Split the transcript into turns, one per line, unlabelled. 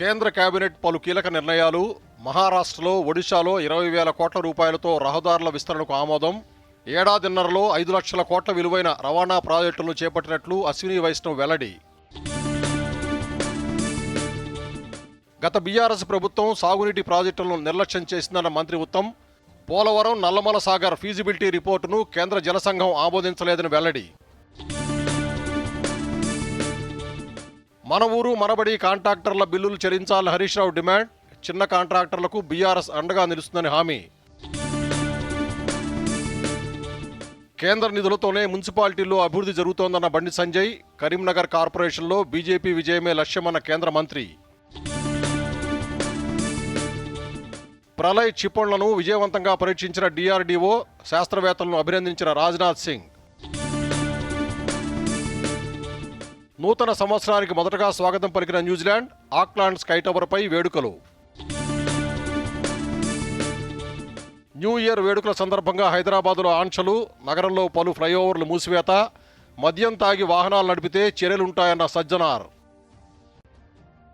కేంద్ర కేబినెట్ పలు కీలక నిర్ణయాలు. మహారాష్ట్రలో ఒడిశాలో ఇరవై వేల కోట్ల రూపాయలతో రహదారుల విస్తరణకు ఆమోదం. ఏడాదిన్నరలో ఐదు లక్షల కోట్ల విలువైన రవాణా ప్రాజెక్టులను చేపట్టినట్లు అశ్విని వైష్ణవ్ వెల్లడి. గత బీఆర్ఎస్ ప్రభుత్వం సాగునీటి ప్రాజెక్టులను నిర్లక్ష్యం చేసిందన్న మంత్రి ఉత్తమ్. పోలవరం నల్లమల సాగర్ ఫీజిబిలిటీ రిపోర్టును కేంద్ర జలసంఘం ఆమోదించలేదని వెల్లడి. మన ఊరు మనబడి కాంట్రాక్టర్ల బిల్లులు చెల్లించాలని హరీష్ రావు డిమాండ్. చిన్న కాంట్రాక్టర్లకు బీఆర్ఎస్ అండగా నిలుస్తుందని హామీ. కేంద్ర నిధులతోనే మున్సిపాలిటీల్లో అభివృద్ధి జరుగుతోందన్న బండి సంజయ్ కరీంనగర్ కార్పొరేషన్లో బీజేపీ విజయమే లక్ష్యమన్న కేంద్ర మంత్రి. ప్రళయ్ క్షిపణులను విజయవంతంగా పరీక్షించిన డిఆర్డీఓ శాస్త్రవేత్తలను అభినందించిన రాజ్నాథ్ సింగ్. నూతన సంవత్సరానికి మొదటగా స్వాగతం పలికిన న్యూజిలాండ్ ఆక్లాండ్ స్కై టవర్పై వేడుకలు. న్యూ ఇయర్ వేడుకల సందర్భంగా హైదరాబాదులో ఆంక్షలు నగరంలో పలు ఫ్లైఓవర్లు మూసివేత మద్యం తాగి వాహనాలు నడిపితే చర్యలుంటాయన్న సజ్జనార్.